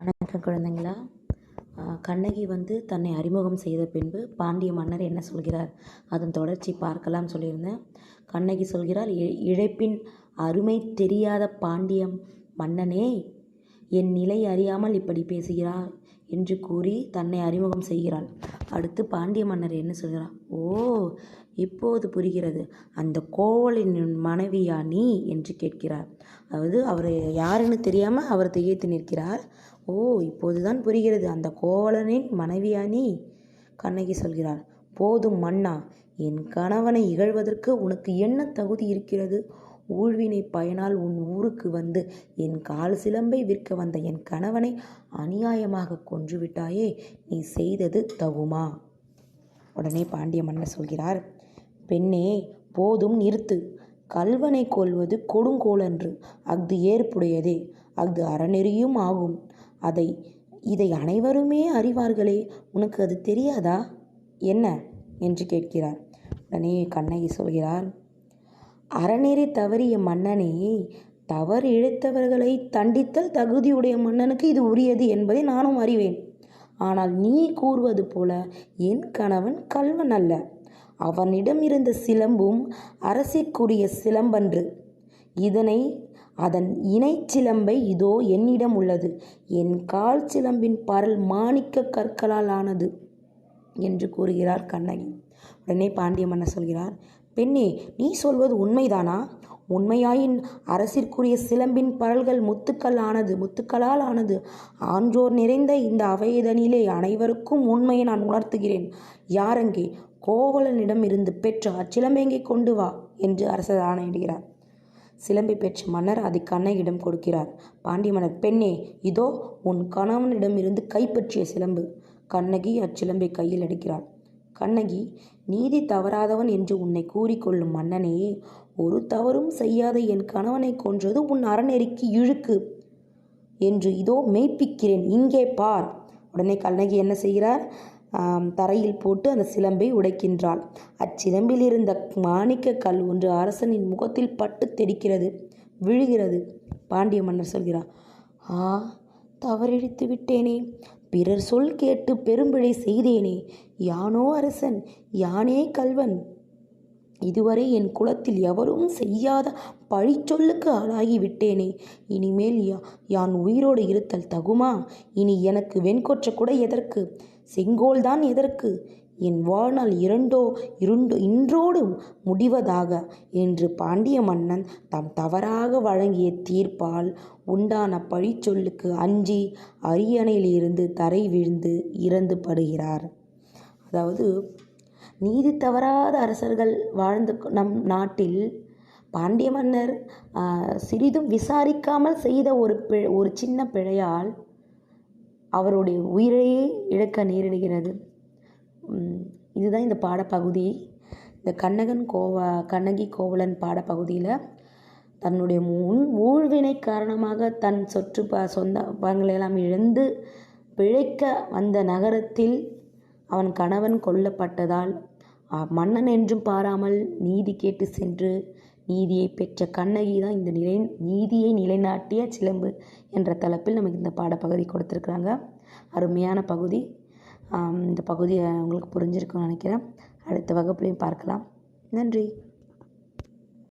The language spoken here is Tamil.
வணக்கம் குழந்தைங்களா. கண்ணகி வந்து தன்னை அறிமுகம் செய்த பின்பு பாண்டிய மன்னர் என்ன சொல்கிறார்? அதன் தொடர்ச்சி பார்க்கலாம் சொல்லியிருந்தேன். கண்ணகி சொல்கிறார் "இ- இழைப்பின் அருமை தெரியாத பாண்டிய மன்னனே என் நிலை அறியாமல் இப்படி பேசுகிறார் என்று கூறி தன்னை அறிமுகம் செய்கிறாள். அடுத்து பாண்டிய மன்னர் என்ன சொல்கிறார்? ஓ இப்போது புரிகிறது. அந்த கோவலின் மனைவியா நீ? என்று கேட்கிறார். அதாவது அவர் யாருன்னு தெரியாமல் அவர் திகைத்து நிற்கிறார். ஓ இப்போதுதான் புரிகிறது. அந்த கோவலனின் மனைவியா நீ? கண்ணகி சொல்கிறார். போதும் மன்னா என் கணவனை இகழ்வதற்கு உனக்கு என்ன தகுதி இருக்கிறது? ஊழ்வினை பயனால் உன் ஊருக்கு வந்து என் கால் சிலம்பை விற்க வந்த என் கணவனை அநியாயமாக கொன்றுவிட்டாயே நீ செய்தது தகுமா உடனே பாண்டிய மன்னர் சொல்கிறார் பெண்ணே போதும் நிறுத்து. கல்வனை கொல்வது கொடுங்கோலன்று. அஃது ஏற்புடையதே அஃது அறநெறியும் ஆகும். அதை இதை அனைவருமே அறிவார்களே உனக்கு அது தெரியாதா? என்ன? என்று கேட்கிறார். உடனே கண்ணகி சொல்கிறார் அறநெறி தவறிய மன்னனே தவறு இழைத்தவர்களை தண்டித்தல் தகுதியுடைய மன்னனுக்கு இது உரியது என்பதை நானும் அறிவேன். ஆனால் நீ கூறுவது போல என் கணவன் கல்வன் அல்ல. அவனிடம் இருந்த சிலம்பும் அரசிற்குரிய சிலம்பன்று. இதனை அதன் இணை சிலம்பை இதோ என்னிடம் உள்ளது. என் கால் சிலம்பின் பரல் மாணிக்க கற்களால் ஆனது என்று கூறுகிறார் கண்ணகி. உடனே பாண்டிய மன்னர் சொல்கிறார் பெண்ணே நீ சொல்வது உண்மைதானா? உண்மையாயின் அரசிற்குரிய சிலம்பின் பரல்கள் முத்துக்கள் ஆனது முத்துக்களால் ஆனது. ஆன்றோர் நிறைந்த இந்த அவையதனிலே அனைவருக்கும் உண்மையை நான் உணர்த்துகிறேன். யாரங்கே கோவலனிடம் இருந்து பெற்ற அச்சிலம்பெங்கே கொண்டு வா? என்று அரசர் ஆணையிடுகிறார். சிலம்பை பெற்ற மன்னர் அதை கண்ணகியிடம் கொடுக்கிறார். பாண்டிய மன்னர் பெண்ணே இதோ உன் கணவனிடமிருந்து கைப்பற்றிய சிலம்பு. கண்ணகி அச்சிலம்பை கையில் எடுக்கிறாள். கண்ணகி நீதி தவறாதவன் என்று உன்னை கூறிக்கொள்ளும் மன்னனே ஒரு தவறும் செய்யாத என் கணவனை கொன்றது உன் அறநெறிக்கு இழுக்கு. என்று இதோ மெய்ப்பிக்கிறேன். இங்கே பார். உடனே கண்ணகி என்ன செய்கிறார்? தரையில் போட்டு அந்த சிலம்பை உடைக்கின்றாள். அச்சிலம்பில் இருந்த மாணிக்க கல் ஒன்று அரசனின் முகத்தில் பட்டு தெடிக்கிறது விழுகிறது. பாண்டிய மன்னர் சொல்கிறார் ஆ தவறிழித்து விட்டேனே. பிறர் சொல் கேட்டு பெரும்பிழை செய்தேனே. யானோ அரசன் யானே கல்வன் இதுவரை என் குலத்தில் எவரும் செய்யாத பழிச்சொல்லுக்கு ஆளாகி விட்டேனே இனிமேல் யான் உயிரோடு இருத்தல் தகுமா? இனி எனக்கு வெண்கொற்ற கூட எதற்கு? செங்கோல்தான் எதற்கு? என் வாழ்நாள் இரண்டோ இருண்டோ இன்றோடு முடிவதாக என்று பாண்டிய மன்னன் தாம் தவறாக வழங்கிய தீர்ப்பால் உண்டான பழிச்சொல்லுக்கு அஞ்சி அரியணையிலிருந்து தரை விழுந்து இறந்து படுகிறார். அதாவது நீதி தவறாத அரசர்கள் வாழ்ந்த நம் நாட்டில் பாண்டிய மன்னர் சிறிதும் விசாரிக்காமல் செய்த ஒரு பிழை ஒரு சின்ன பிழையால் அவருடைய உயிரையே இழக்க நேரிடுகிறது. இதுதான் இந்த பாடப்பகுதி. இந்த கண்ணகன் கோவா கண்ணகி கோவலன் பாடப்பகுதியில் தன்னுடைய முன் ஊழ்வினை காரணமாக தன் சொற்று ப சொந்த பங்களையெல்லாம் இழந்து பிழைக்க வந்த நகரத்தில் அவன் கணவன் கொல்லப்பட்டதால் மன்னன் என்றும் பாராமல் நீதி கேட்டு சென்று நீதியை பெற்ற கண்ணகி தான் இந்த நிலை நீதியை நிலைநாட்டிய சிலம்பு என்ற தலைப்பில் நமக்கு இந்த பாடப்பகுதி கொடுத்துருக்குறாங்க. அருமையான பகுதி. இந்த பகுதியை உங்களுக்கு புரிஞ்சிருக்கும்னு நினைக்கிறேன். அடுத்த வகுப்புலையும் பார்க்கலாம். நன்றி.